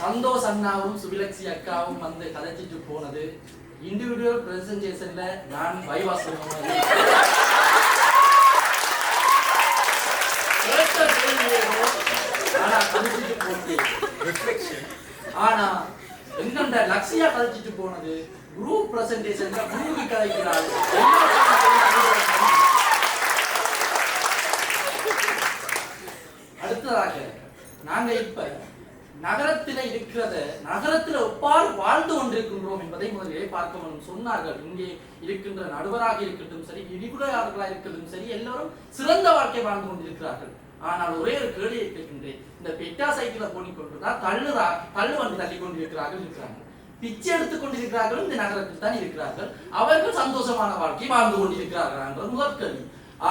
சந்தோஷ் அண்ணாவும் சுபிலக்ஷி அக்காவும் வந்து கதைச்சிட்டு போனது. இண்டிவிஜுவல் பிரசன்டேஷன்ல நான் பைவாஸ் ஆனா கதைச்சிட்டு போட்டு ஆனா என்னண்ட லக்ஷியா கதைச்சிட்டு போனது? குரூப் பிரசன்டேஷன்ல குரூப் கதைக்கிறாள். அடுத்ததாக நாங்க இப்ப நகரத்தில இருக்கிறத நகரத்தில் ஒப்பால் வாழ்ந்து கொண்டிருக்கின்றோம் என்பதை முதலிலே பார்க்க வேண்டும். சொன்னார்கள் இங்கே இருக்கின்ற நடுவராக இருக்கட்டும் சரி விரிவுரையாளர்களாக இருக்கட்டும் சரி எல்லாரும் சிறந்த வாழ்க்கை வாழ்ந்து கொண்டிருக்கிறார்கள். ஆனால் ஒரே ஒரு கேள்வியை கேட்கின்றேன். இந்த பெட்டா சைக்கிள போனிக் கொண்டுதான் தள்ளுதா தள்ளு வந்து தள்ளி கொண்டிருக்கிறார்கள் இருக்கிறாங்க பிச்சை எடுத்துக் கொண்டிருக்கிறார்கள் இந்த நகரத்தில் தான் இருக்கிறார்கள். அவர்கள் சந்தோஷமான வாழ்க்கை வாழ்ந்து கொண்டிருக்கிறார்கள் என்ற முதற்கல்வி